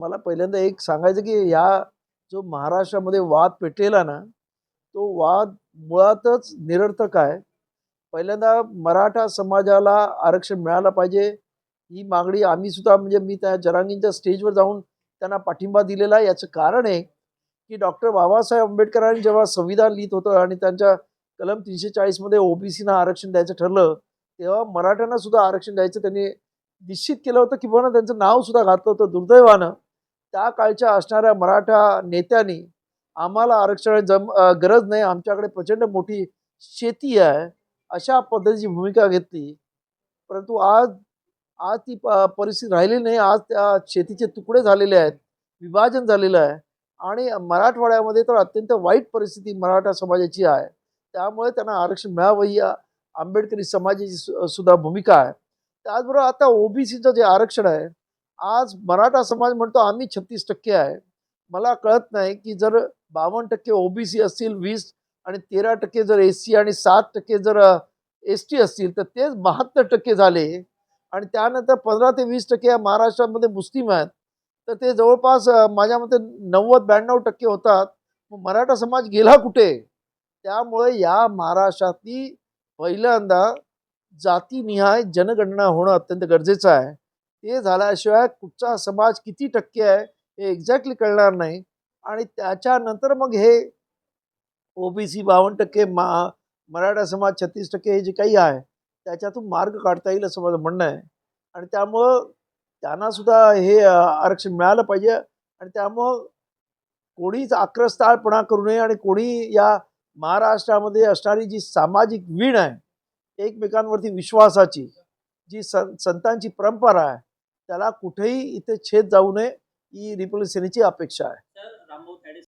मला पहिल्यांदा एक सांगायचं की या जो महाराष्ट्रामध्ये वाद पेटलेला ना तो वाद मुळातच निरर्थक आहे. पहिल्यांदा मराठा समाजाला आरक्षण मिळालं पाहिजे. ही मागणी आम्ही सुद्धा म्हणजे मी त्या जरांगींच्या स्टेजवर जाऊन त्यांना पाठिंबा दिलेला आहे. याचं कारण आहे की डॉक्टर बाबासाहेब आंबेडकरांनी जेव्हा संविधान लिहित होतं आणि त्यांच्या कलम तीनशे चाळीसमध्ये ओबीसीना आरक्षण द्यायचं ठरलं तेव्हा मराठ्यांना सुद्धा आरक्षण द्यायचं त्यांनी निश्चित केलं होतं किंवा त्यांचं नाव सुद्धा घातलं होतं दुर्दैवानं. त्या काळच्या असणाऱ्या मराठा नेत्यांनी आम्हाला आरक्षण जम गरज नाही आमच्याकडे प्रचंड मोठी शेती आहे अशा पद्धतीची भूमिका घेतली. परंतु आज आज ती प- परिस्थिती राहिली नाही आज त्या शेतीचे तुकडे झालेले आहेत विभाजन झालेलं आहे आणि मराठवाड्यामध्ये तर अत्यंत वाईट परिस्थिती मराठा समाजाची आहे. त्यामुळे त्यांना आरक्षण मिळावं ही आंबेडकरी समाजाची सु- सुद्धा भूमिका आहे. त्याचबरोबर आता ओबीसीचं जे आरक्षण आहे आज मराठा समाज म्हणतो आम्ही छत्तीस टक्के आहे. मला कळत नाही की जर बावन्न टक्के ओबीसी असतील वीस आणि तेरा टक्के जर एस सी आणि सात टक्के जर एस टी असतील तर तेच बहात्तर टक्के झाले. आणि त्यानंतर पंधरा ते वीस टक्के या महाराष्ट्रामध्ये मुस्लिम आहेत. तर ते जवळपास माझ्या मते नव्वद ब्याण्णव टक्के होतात. मग मराठा समाज गेला कुठे? त्यामुळे या महाराष्ट्रातली पहिल्यांदा जातीनिहाय जनगणना होणं अत्यंत गरजेचं आहे. ते झाल्याशिवाय कुठचा समाज किती टक्के आहे हे एक्झॅक्टली कळणार नाही. आणि त्याच्यानंतर मग हे ओबीसी बावन्न टक्के मा मराठा समाज छत्तीस टक्के हे जे काही आहे त्याच्यातून मार्ग काढता येईल असं माझं म्हणणं आहे. आणि त्यामुळं त्यांनासुद्धा हे आरक्षण मिळालं पाहिजे. आणि त्यामुळं कोणीच आक्रस्ताळपणा करू नये आणि कोणी या महाराष्ट्रामध्ये असणारी जी सामाजिक वीण आहे एकमेकांवरती विश्वासाची जी सं संतांची परंपरा आहे त्याला कुठेही इथे छेद जाऊ नये ही रिपब्लिक सेनेची अपेक्षा आहे.